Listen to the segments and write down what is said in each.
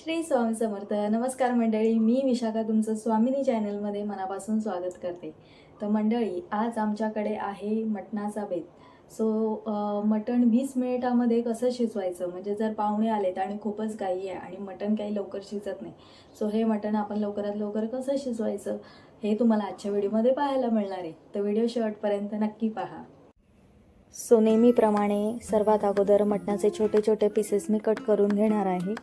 श्री स्वामी समर्थ. नमस्कार मंडळी मी विशाखा तुमचं स्वामिनी चॅनलमध्ये मनापासून स्वागत करते. तर मंडळी आज आमच्याकडे आहे मटणाचा बेत. सो मटण वीस मिनिटामध्ये कसं शिजवायचं? म्हणजे जर पाहुणे आलेत आणि खूपच गाई आहे आणि मटण काही लवकर शिजत नाही. सो हे मटण आपण लवकरात लवकर कसं शिजवायचं? हे तुम्हाला आजच्या व्हिडिओमध्ये पाहायला मिळणार आहे. तर व्हिडिओ शेवटपर्यंत नक्की पहा. सो नेहमीप्रमाणे सर्वात अगोदर मटणाचे छोटे छोटे पीसेस मी कट करून घेणार आहे.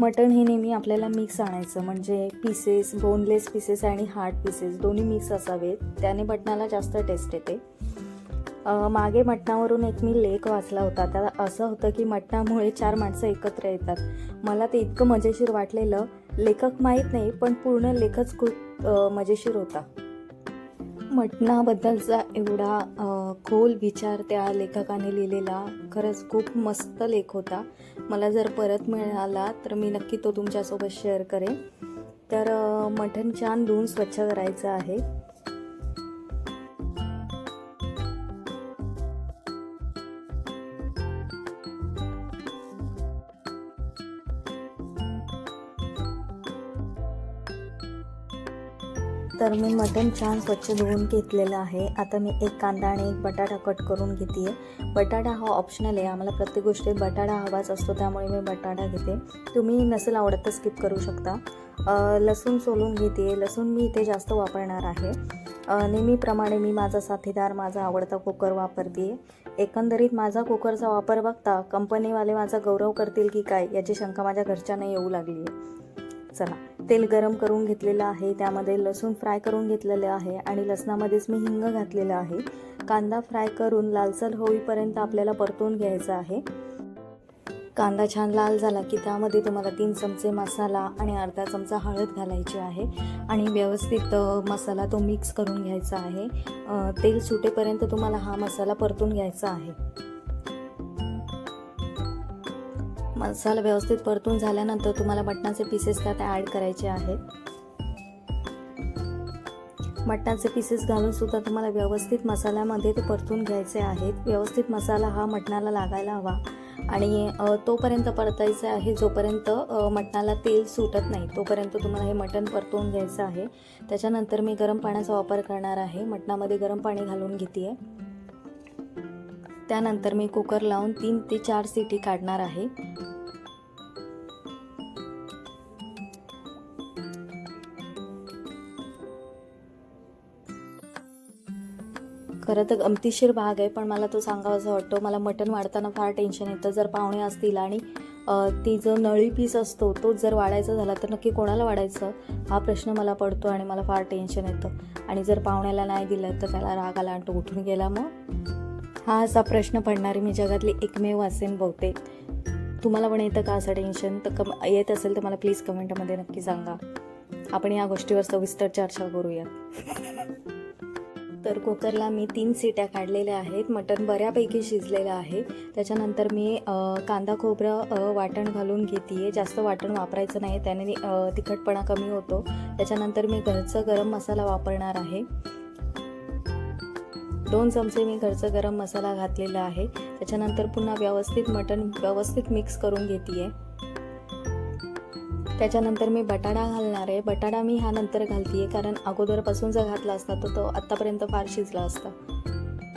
मटण हे नेहमी आपल्याला मिक्स आणायचं. म्हणजे पीसेस बोनलेस पीसेस आणि हार्ड पीसेस दोन्ही मिक्स असावेत. त्याने मटणाला जास्त टेस्ट येते. मागे मटणावरून एक मी लेख वाचला होता. त्या असं होतं की मटणामुळे चार माणसं एकत्र येतात. मला ते इतकं मजेशीर वाटलेलं. लेखक माहीत नाही पण पूर्ण लेखच खूप मजेशीर होता. मटणाबद्दलचा एवढा खोल विचार त्या लेखकाने लिहिलेला खरंच खूप मस्त लेख होता. मला जर परत मिळाला तर मी नक्की तो तुमच्यासोबत शेअर करेन. तर मटण छान धुवून स्वच्छ करायचं आहे. तर मी मटण छान स्वच्छ धुवून घेतलेलं आहे. आता मी एक कांदा आणि एक बटाटा कट करून घेते आहे बटाटा हा ऑप्शनल आहे. आम्हाला प्रत्येक गोष्टीत बटाटा हवाच असतो त्यामुळे मी बटाटा घेते. तुम्ही नसेल आवडत तर स्किप करू शकता. लसूण सोलून घेते लसूण मी इथे जास्त वापरणार आहे. नेहमीप्रमाणे मी माझा साथीदार माझा आवडता कुकर वापरते एकंदरीत माझा कुकरचा वापर बघता कंपनीवाले माझा गौरव करतील की काय याची शंका माझ्या घरच्यांना येऊ लागली आहे चला. तेल गरम करून घेतलेलं आहे. त्यामध्ये लसूण फ्राय करून घेतलेलं आहे आणि लसणामध्येच मी हिंग घातलेलं आहे. कांदा फ्राय करून लालसर होईपर्यंत आपल्याला परतून घ्यायचा आहे. कांदा छान लाल झाला की त्यामध्ये तुम्हाला तीन चमचे मसाला आणि अर्धा चमचा हळद घालायची आहे. आणि व्यवस्थित मसाला तो मिक्स करून घ्यायचा आहे. तेल सुटेपर्यंत तुम्हाला हा मसाला परतून घ्यायचा आहे. मसाला व्यवस्थित परतून झाल्यानंतर तुम्हाला मटणाचे पीसेस त्यात ॲड करायचे आहेत. मटणाचे पीसेस घालून सुद्धा तुम्हाला व्यवस्थित मसाल्यामध्ये ते परतून घ्यायचे आहेत. व्यवस्थित मसाला हा मटणाला लागायला हवा. आणि तोपर्यंत परतायचं आहे जोपर्यंत मटणाला तेल सुटत नाही तोपर्यंत तुम्हाला हे मटण परतवून घ्यायचं आहे. त्याच्यानंतर मी गरम पाण्याचा वापर करणार आहे. मटणामध्ये गरम पाणी घालून घेते आहे त्यानंतर मी कुकर लावून तीन ते चार सिटी काढणार आहे. खरं तर गमतीशीर भाग आहे पण मला तो सांगावासा वाटतो. मला मटण वाढताना फार टेन्शन येतं. जर पाहुणे असतील आणि ती जो नळी पीस असतो तो जर वाढायचा झाला तर नक्की कोणाला वाढायचं? हा प्रश्न मला पडतो आणि मला फार टेन्शन येतं. आणि जर पाहुण्याला नाही दिलं तर त्याला राग आला आणि तो उठून गेला मग. हा असा प्रश्न पडणारी मी जगातली एकमेव असेन बहुतेक. तुम्हाला पण येतं का असं टेन्शन तर कम येत असेल तर मला प्लीज कमेंटमध्ये नक्की सांगा. आपण या गोष्टीवर सविस्तर चर्चा करूया तर कुकरला मी तीन सिट्या काढलेल्या आहेत. मटण बऱ्यापैकी शिजलेलं आहे. त्याच्यानंतर मी कांदा खोबरं वाटण घालून घेते आहे जास्त वाटण वापरायचं नाही. त्याने तिखटपणा कमी होतो. त्याच्यानंतर मी घरचं गरम मसाला वापरणार आहे. दोन चमचे मी घरचं गरम मसाला घातलेला आहे. त्याच्यानंतर पुन्हा व्यवस्थित मटण व्यवस्थित मिक्स करून घेते त्याच्यानंतर मी बटाटा घालणार आहे. बटाटा मी हा नंतर घालते कारण अगोदरपासून जर घातला असता तर तो आत्तापर्यंत फार शिजला असता.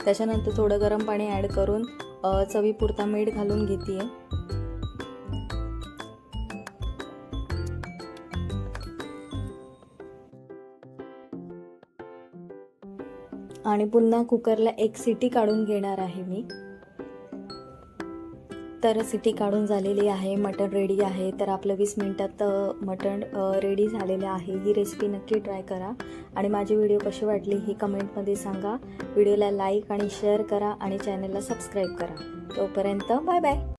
त्याच्यानंतर थोडं गरम पाणी ॲड करून चवीपुरता मीठ घालून घेते आणि पुन्हा कुकरला एक सिटी काढून घेणार आहे मी. तर सिटी काढून झालेली आहे मटण रेडी आहे. तर आपलं वीस मिनटात मटण रेडी झालेलं आहे. ही रेसिपी नक्की ट्राय करा. आणि माझी व्हिडिओ कशी वाटली ही कमेंटमध्ये सांगा. व्हिडिओला लाईक आणि शेअर करा आणि चॅनलला सबस्क्राईब करा. तोपर्यंत बाय बाय